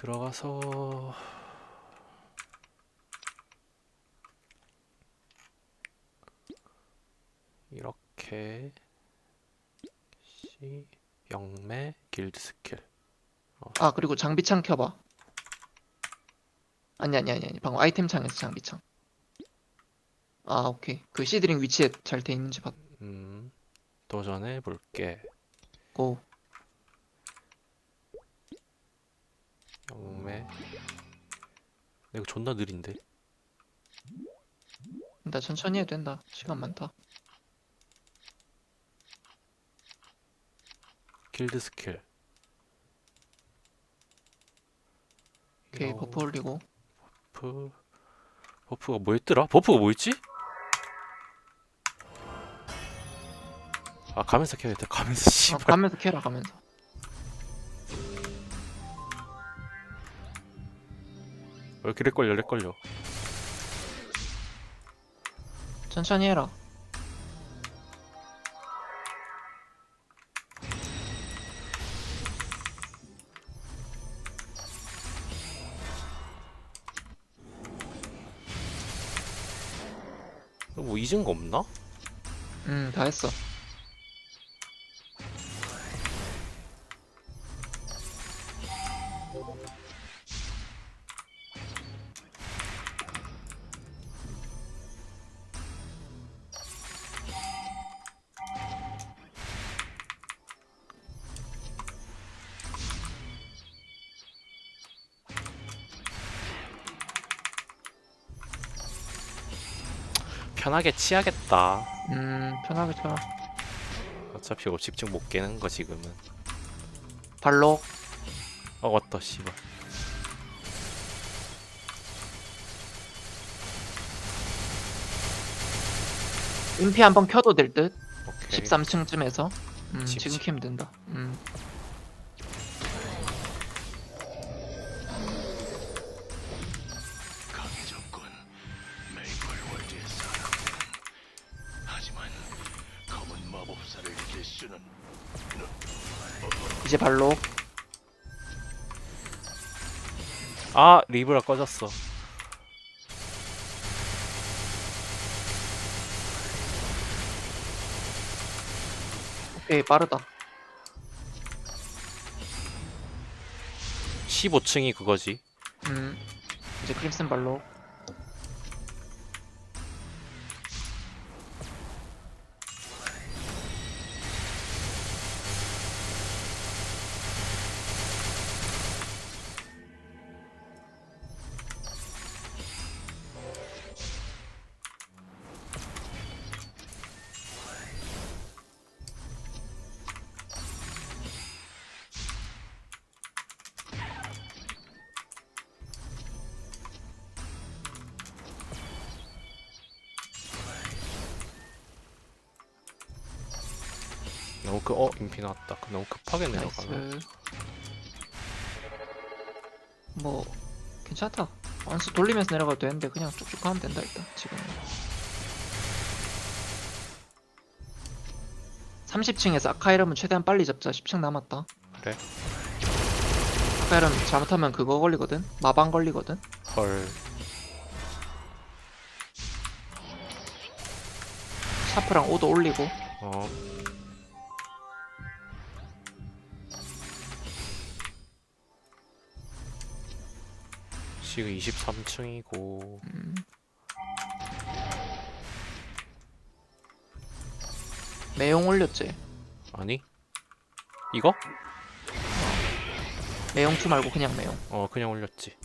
들어가서 이렇게 시 영매 길드 스킬. 아 그리고 장비창 켜봐. 아니 아니 아니 아니. 방금 아이템 창에서 장비창. 아 오케이. 그 시드링 위치에 잘 돼 있는지 음 도전해 볼게. 받고 이거 존나 느린데? 나 천천히 해도 된다. 시간 많다. 길드 스킬. 오케이 버프 올리고. 버프. 버프가 뭐였더라? 버프가 뭐였지? 아 가면서 켜야겠다 가면서 아, 씨발. 가면서 캐라 가면서 왜 이렇게 렉걸려 렉걸려. 천천히 해라. 뭐 잊은 거 없나? 음 다 했어 편하게 치야겠다. 음 편하게 쳐라 어차피 이거 집중 못 깨는 거 지금은. 발로? 어 왔다 씨발. 인피 한번 켜도 될 듯? 오케이. 13층쯤에서? 음 집, 지금 집. 키면 된다. 음 리브라 꺼졌어. 오케이 빠르다. 15층이 그거지. 음 이제 크림슨 발로 너무 그 어 인피 나왔다. 그 너무 급하게 내려가나 뭐 괜찮다. 원수 돌리면서 내려가도 되는데 그냥 쭉쭉 가면 된다 일단 지금 30층에서 아카이럼은 최대한 빨리 잡자. 10층 남았다. 그래. 아카이럼 잘못하면 그거 걸리거든? 마방 걸리거든? 헐. 샤프랑 오도 올리고. 어. 지금 23층이고 음. 매용 올렸지 아니? 이거? 매용 2 말고 그냥 매용 어 그냥 올렸지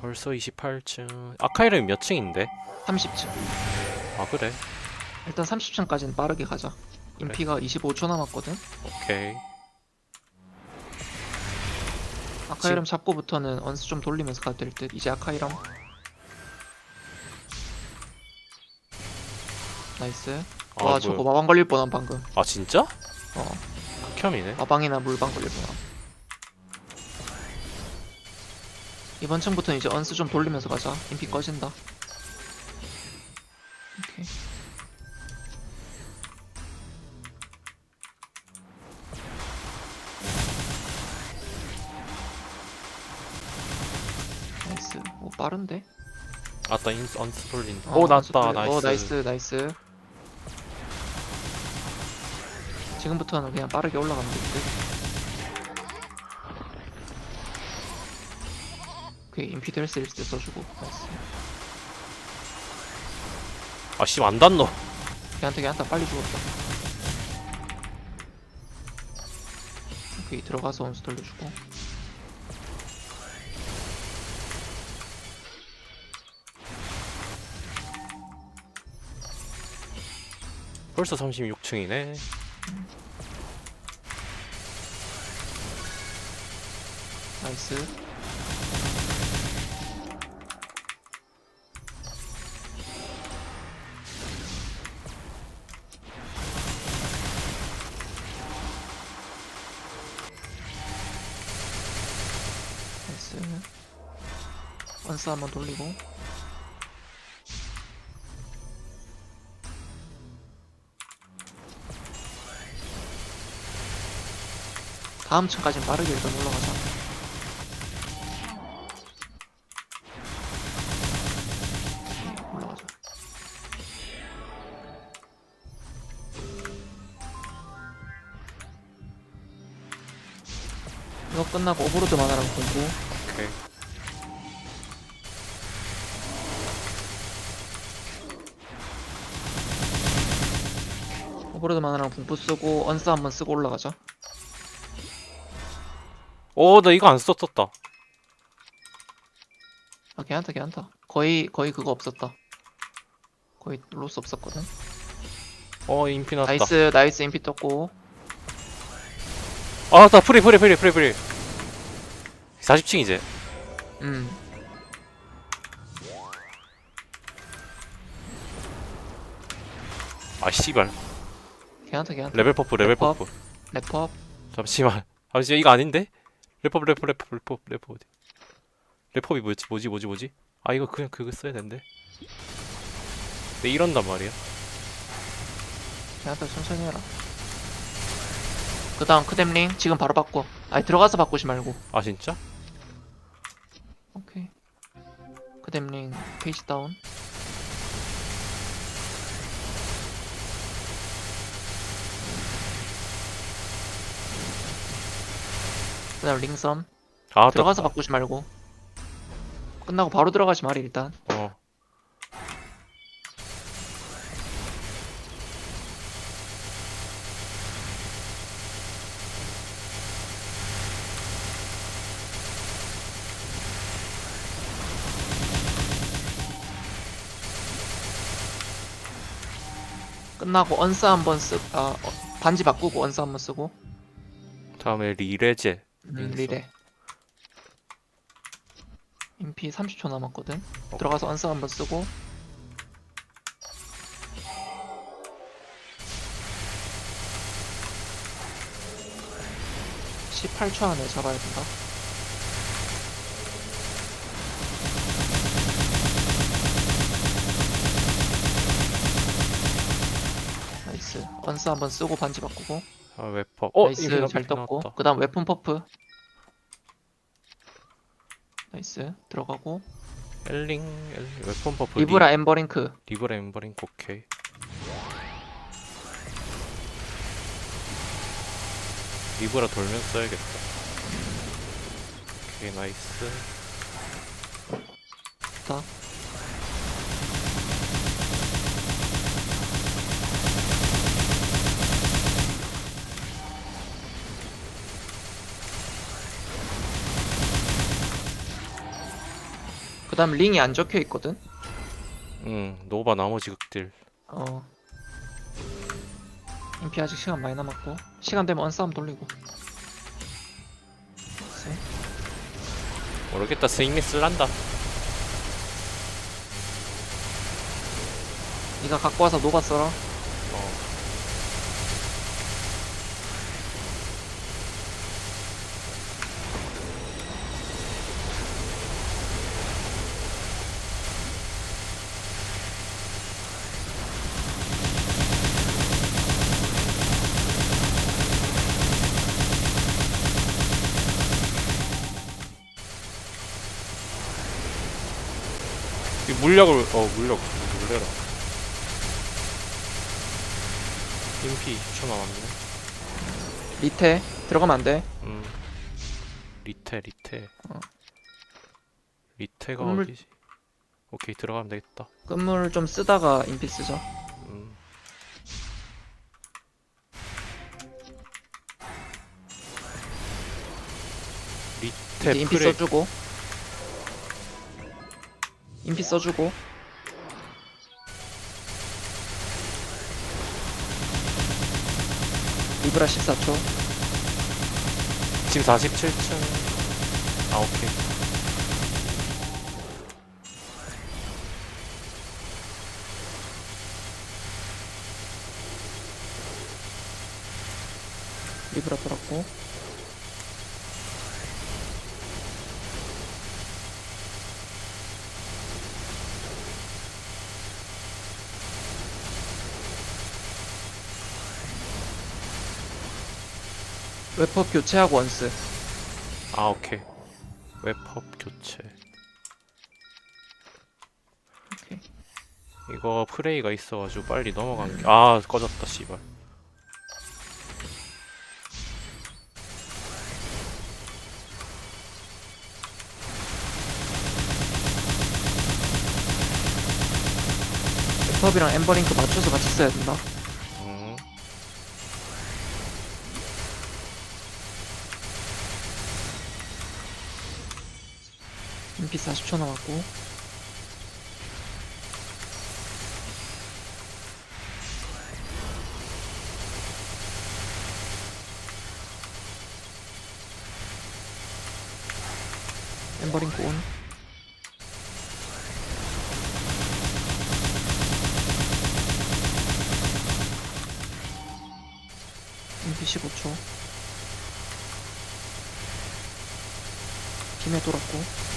벌써 28층. 아카이름 몇 층인데? 30층. 아 그래. 일단 30층까지는 빠르게 가자. 인피가 25초 남았거든. 오케이. 아카이름 잡고부터는 언스 좀 돌리면서 가도 될 듯. 이제 아카이름. 나이스. 아, 와 뭐야. 저거 마방 걸릴 뻔한 방금. 아 진짜? 어. 극혐이네. 마방이나 물방 걸릴 뻔한. 이번 층부터는 이제 언스 좀 돌리면서 가자. 인피 꺼진다. 오케이. 나이스. 오 빠른데? 아따 인스 언스 돌린다 어, 오 언스 났다 나이스 어 나이스 나이스. 지금부터는 그냥 빠르게 올라가면 될 듯. 오케이 헬스 일때 써주고 나이스. 아씨 안 닿노 걔한테 걔한테 빨리 죽었다. 오케이 들어가서 원수 돌려주고. 벌써 36층이네 나이스. 나이스. 원스 한번 돌리고. 다음 층까지 빠르게 일단 올라가자. 올라가자. 이거 끝나고 오버로드 만화랑 공부. 오케이 오버로드 만화랑 공부 쓰고 언스 한번 쓰고 올라가자. 오 나 이거 안 썼었다 아 괜찮다 괜찮다. 거의 거의 그거 없었다. 거의 로스 없었거든. 어 인피 났다 나이스 나이스 인피 떴고 아 나 프리 프리 프리 프리 프리 40층 이제 음 아 씨발 괜찮다 괜찮다. 레벨 퍼프 레벨 레벨 퍼프 랩업 잠시만 아 진짜 이거 아닌데? 래퍼 래퍼 래퍼 래퍼 래퍼 어디 래퍼이 뭐지 뭐지 뭐지 뭐지 아 이거 그냥 그거 써야 되는데 내 이런단 말이야 괜찮다 천천히 해라. 그 다음 크뎀링 지금 바로 바꿔. 아니 들어가서 바꾸지 말고. 아 진짜? 오케이. 크뎀링 페이지 다운. 그다음 링섬 아 들어가서 바꾸지 말고. 끝나고 바로 들어가지 말이 일단. 어 끝나고 언스 한번 쓰, 아 어, 반지 바꾸고 언스 한번 쓰고. 다음에 리레제 음. 리레. 인피 30초 남았거든. 어. 들어가서 언스 한번 쓰고. (18초) 안에 잡아야 된다 나이스 언스 한번 쓰고 반지 바꾸고 아 웨퍼. 어 나이스 잘 떴고. 그 다음 웨폰 퍼프. 나이스 들어가고. 엘링 엘링 웨폰 퍼프 리브라 엠버링크. 리, 리브라 엠버링 오케이. 리브라 돌면 써야겠다. 오케이 나이스. 다 그 다음 링이 안 적혀 있거든 응 노바 나머지 극딜 어 인피 아직 시간 많이 남았고 시간 되면 언싸움 돌리고 나이스. 모르겠다 스윙리 쓸란다 네가 갖고 와서 녹아 써라. 어. 물약을 어 물약 놀래라. 인피 20초 남았네. 밑에 들어가면 안 돼. 음. 리테 리테. 어. 리테가 건물- 어디지? 오케이 들어가면 되겠다. 끝물 좀 쓰다가 인피 쓰자. 음. 이제 리테 인피 프레 써주고. 인피 써주고. 리브라 14초. 지금 47층 아 오케이 리브라 돌았고. 웹법 교체하고 원스. 아 오케이 웹헙 교체 오케이. 이거 프레이가 있어가지고 빨리 넘어가는 게아 꺼졌다 씨발 웹법이랑 엠버링크 맞춰서 같이 써야 된다. 인피 40초 남았고. 엠버링크 온. 인피 15초. 김에 돌았고.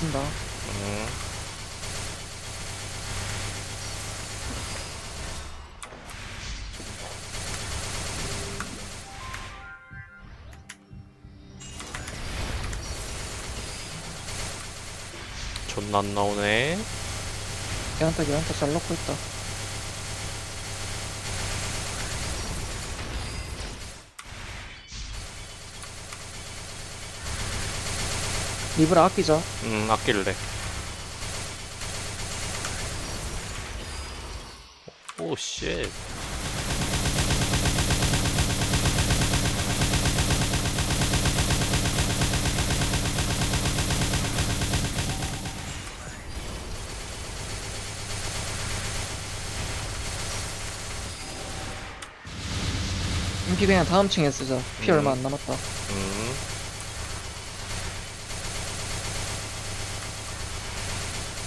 꺼진다. 음. 존나 안 나오네 얘한테 얘한테 잘 넣고 있다. 리브라 아끼자. 음 아낄래 오 쉣 인피 그냥 다음 층에 쓰자. 피 음. 얼마 안 남았다. 음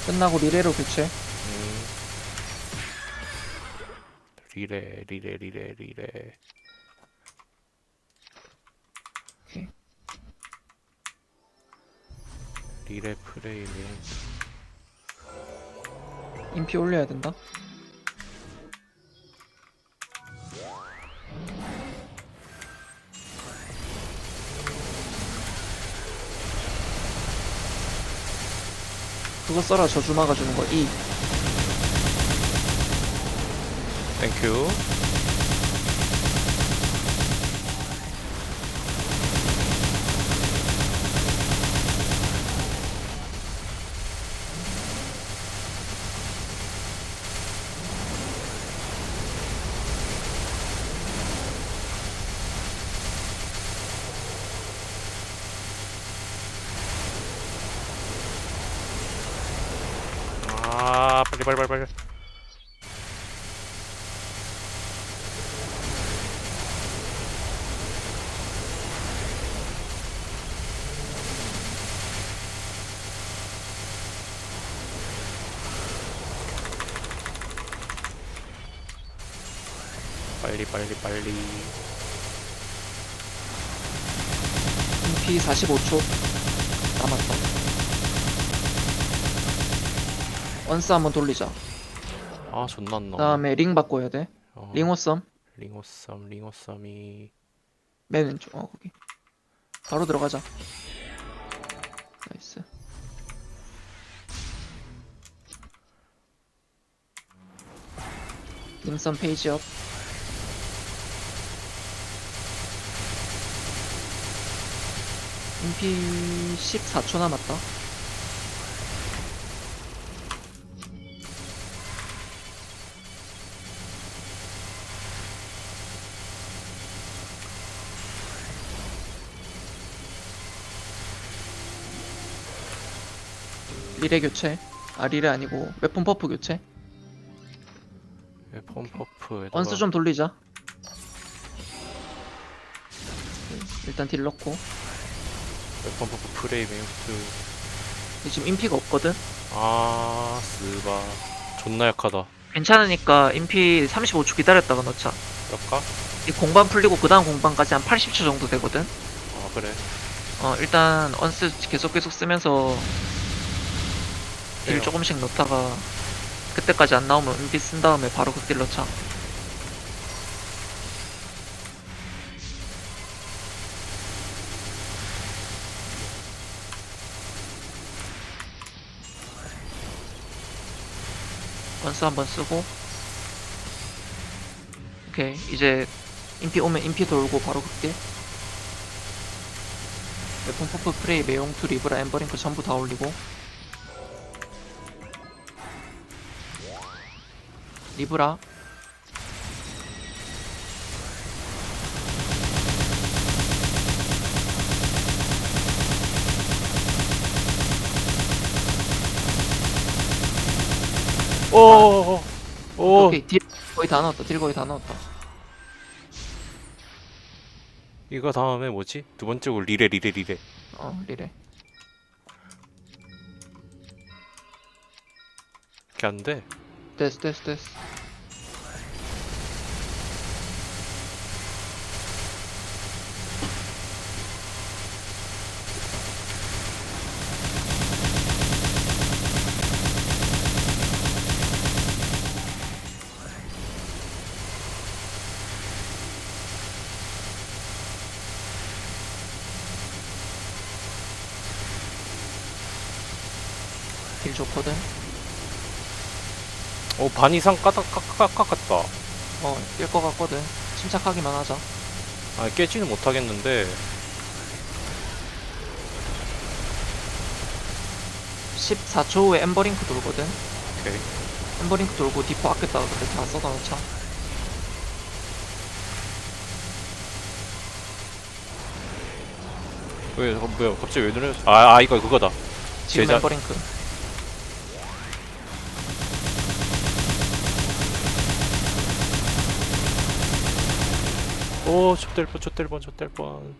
끝나고 리레로 교체. 음. 리레 리레 리레 리레 오케이. 리레 프레이 리레 인피 올려야 된다. 그거 써라. 저주 막아주는 거 E 땡큐 빨리 빨리 빨리 빨리. 빨리 빨리 빨리. p 45초 남았다 언스 한번 돌리자. 아 존나 안 나와 그다음에 링 바꿔야 돼. 어, 링호썸 링오쌈 링오쌈이 맨 왼쪽. 어 거기. 바로 들어가자. 나이스. 링썸 페이지업. MP 14초 남았다. 리레 교체. 아 리레 아니고 웨폰 퍼프 교체. 웨폰 퍼프 언스 좀 돌리자. 일단 딜 넣고. 웨폰 퍼프 프레임 웨프트 지금 인피가 없거든. 아 스바 존나 약하다 괜찮으니까 인피 35초 기다렸다가 넣자. 그럴까? 이 공반 풀리고 그 다음 공반까지 한 80초 정도 되거든. 아 그래 어 일단 언스 계속 계속 쓰면서 딜. 조금씩 넣다가 그때까지 안 나오면 인피 쓴 다음에 바로 극딜 넣자. 원스 한번 쓰고 오케이 이제 인피 오면 인피 돌고 바로 극딜 웨폰 퍼프 프레이 매용 투 리브라 엠버링크 전부 다 올리고 리브라. 오오 오 오케이 딜 거의 다 넣었다. 딜 거의 다 넣었다. 이거 다음에 뭐지? 두 번째 거 리레 리레 리레. 어 리레. 이렇게 안돼 됐어 됐어 됐어. 딜 좋거든 오 반 이상 까딱 깎았다. 어 깰 것 같거든. 침착하기만 하자. 아 깨지는 못하겠는데. 14초 후에 엠버링크 돌거든. 오케이. 엠버링크 돌고 디퍼 아꼈다가 그때 다 쏟아 놓자. 왜 어, 뭐야 갑자기 왜 늘어 아, 아 이거 그거다. 지금 제자- 엠버링크 오 촛댈 뻔 촛댈 뻔 촛댈 뻔.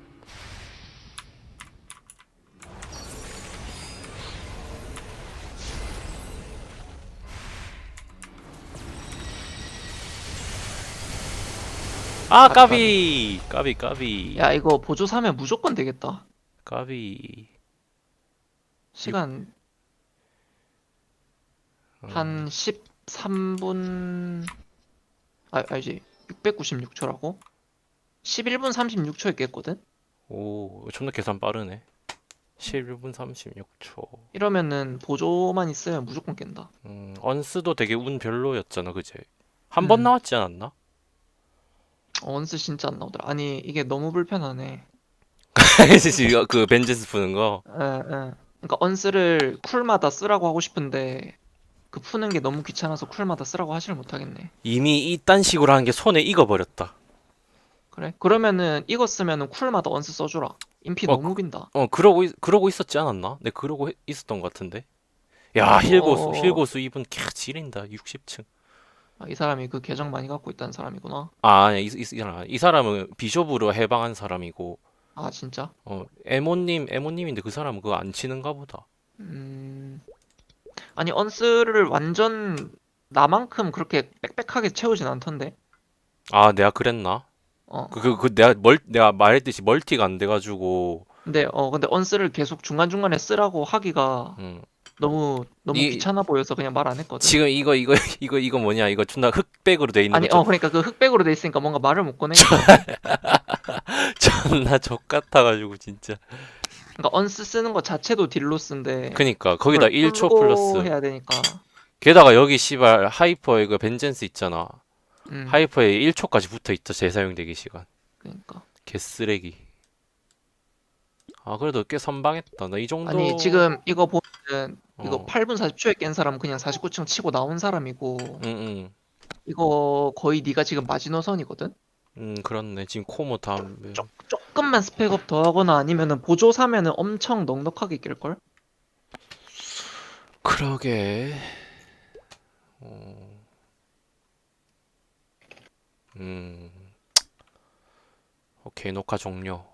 아 까비. 까비. 까비 야 이거 보조 사면 무조건 되겠다. 까비. 시간 어, 한 13분. 아 알지. 696초라고 11분 36초에 깼거든? 오 존나 계산 빠르네. 11분 36초. 이러면은 보조만 있으면 무조건 깬다. 음 언스도 되게 운 별로였잖아 그제. 한 번 음. 나왔지 않았나? 언스 진짜 안 나오더라. 아니 이게 너무 불편하네. 이거 그 벤제스 푸는 거? 예, 예. 그러니까 언스를 쿨마다 쓰라고 하고 싶은데 그 푸는 게 너무 귀찮아서 쿨마다 쓰라고 하지를 못하겠네. 이미 이딴 식으로 하는 게 손에 익어버렸다 그래? 그러면은 이거 쓰면은 쿨마다 언스 써주라 인피 어, 너무 빈다 어 그러고 있, 그러고 있었지 않았나? 내 그러고 해- 있었던 것 같은데. 야 힐고수 어. 힐고수 이분 캬 지린다 60층. 아, 이 사람이 그 계정 많이 갖고 있다는 사람이구나 아 아니야 이, 이, 이 사람 이 사람은 비숍으로 해방한 사람이고 아 진짜? 어 에모님 에모님인데 그 사람은 그거 안 치는가 보다. 음 아니 언스를 완전 나만큼 그렇게 빽빽하게 채우진 않던데 아 내가 그랬나? 어. 그 그 그 내가 멀 내가 말했듯이 멀티가 안 돼가지고 근데 어 근데 언스를 계속 중간 중간에 쓰라고 하기가 음. 너무 너무 이- 귀찮아 보여서 그냥 말 안 했거든. 지금 이거 이거 이거 이거 뭐냐 이거 존나 흑백으로 돼 있는 아니 거 어 그러니까 그 흑백으로 돼 있으니까 뭔가 말을 못 꺼내. 존나 적 같아가지고 진짜 그러니까 언스 쓰는 거 자체도 딜로스인데 그니까 거기다 그걸 1초 풀고 플러스 해야 되니까. 게다가 여기 씨발 하이퍼에 그 벤젠스 있잖아 음, 하이퍼에 1초까지 붙어 있다 재사용되기 시간. 그러니까. 개 쓰레기. 아 그래도 꽤 선방했다. 나 이 정도 아니 지금 이거 보면은 이거 어. 8분 40초에 깬 사람 그냥 49층 치고 나온 사람이고 응 응 이거 거의 네가 지금 마지노선이거든. 음 그렇네. 지금 코모 다음 조, 조금만 스펙업 더 하거나 아니면은 보조 사면은 엄청 넉넉하게 낄 걸. 그러게. 어... 음. 오케이 녹화 종료